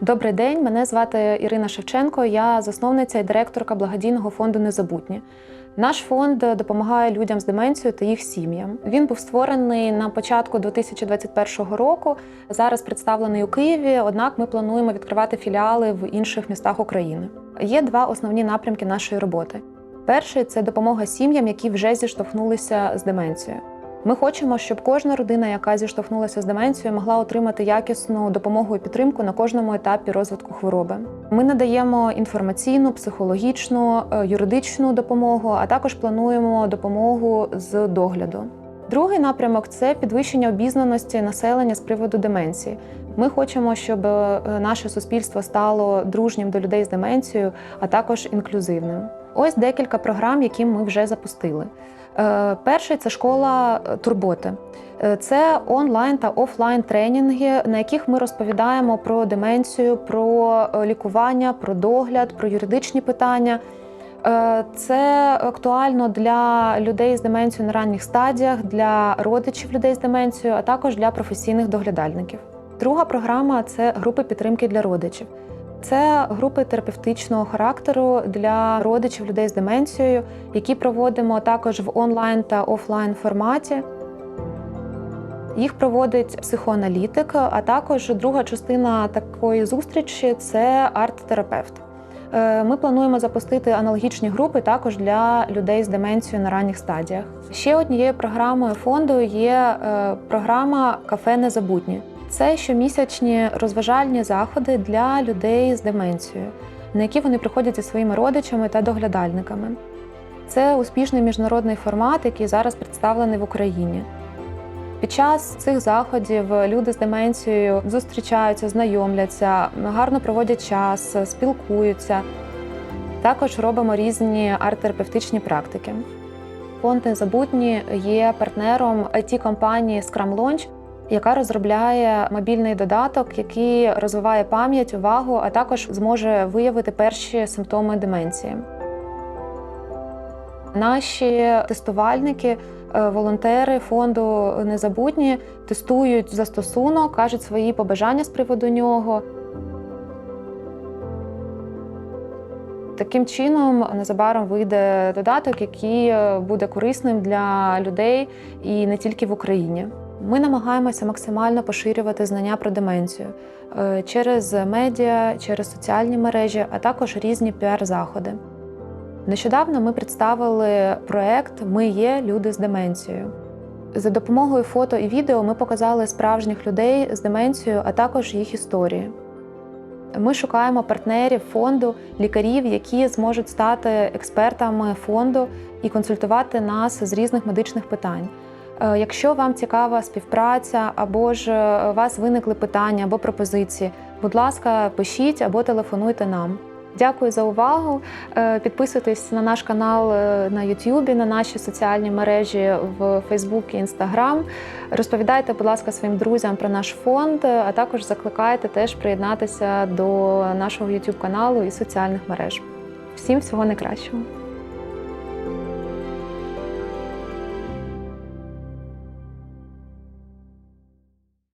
Добрий день, мене звати Ірина Шевченко. Я засновниця і директорка благодійного фонду Незабутнє. Наш фонд допомагає людям з деменцією та їх сім'ям. Він був створений на початку 2021 року. Зараз представлений у Києві. Однак ми плануємо відкривати філіали в інших містах України. Є два основні напрямки нашої роботи. Перший це допомога сім'ям, які вже зіштовхнулися з деменцією. Ми хочемо, щоб кожна родина, яка зіштовхнулася з деменцією, могла отримати якісну допомогу і підтримку на кожному етапі розвитку хвороби. Ми надаємо інформаційну, психологічну, е, юридичну допомогу, а також плануємо допомогу з догляду. Другий напрямок це підвищення обізнаності населення з приводу деменції. Ми хочемо, щоб е, наше суспільство стало дружнім до людей з деменцією, а також інклюзивним. Ось декілька програм, які ми вже запустили. Е, Перший це школа е, турботи. Е, Це онлайн та офлайн тренінги, на яких ми розповідаємо про деменцію, про лікування, про догляд, про юридичні питання. Це актуально для людей з деменцією на ранніх стадіях, для родичів людей з деменцією, а також для професійних доглядальників. Друга програма це групи підтримки для родичів. Це групи терапевтичного характеру для родичів людей з деменцією, які проводимо також в онлайн та офлайн форматі. Їх проводить психоаналітик, а також друга частина такої зустрічі це арт-терапевт. Е, Ми плануємо запустити аналогічні групи також для людей з деменцією на ранніх стадіях. Ще однією програмою фонду є е, програма Кафе Незабутнє. Це щомісячні розважальні заходи для людей з деменцією, на які вони приходять зі своїми родичами та доглядальниками. Це успішний міжнародний формат, який зараз представлений в Україні. Під час цих заходів люди з деменцією зустрічаються, знайомляться, гарно проводять час, спілкуються. Також робимо різні арт-терапевтичні практики. Фонд Незабутні є партнером it компанії Scrum Launch, яка розробляє мобільний додаток, який розвиває пам'ять, увагу, а також зможе виявити перші симптоми деменції. Наші тестувальники, е, волонтери фонду Незабутні тестують застосунок, кажуть свої побажання з приводу нього. Таким чином, незабаром вийде додаток, який е, буде корисним для людей і не тільки в Україні. Ми намагаємося максимально поширювати знання про деменцію е, через медіа, через соціальні мережі, а також різні піар-заходи. Нещодавно ми представили проект Ми є люди з деменцією. За допомогою фото і відео ми показали справжніх людей з деменцією, а також їх історії. Ми шукаємо партнерів фонду, лікарів, які зможуть стати експертами фонду і консультувати нас з різних медичних питань. Е, Якщо вам цікава співпраця, або ж е, у вас виникли питання або пропозиції, будь ласка, пишіть або телефонуйте нам. Дякую за увагу. Е, Підписуйтесь на наш канал е, на YouTube, на наші соціальні мережі в Facebook і Instagram. Розповідайте, будь ласка, своїм друзям про наш фонд, е, а також закликайте теж приєднатися до нашого YouTube каналу і соціальних мереж. Всім всього найкращого!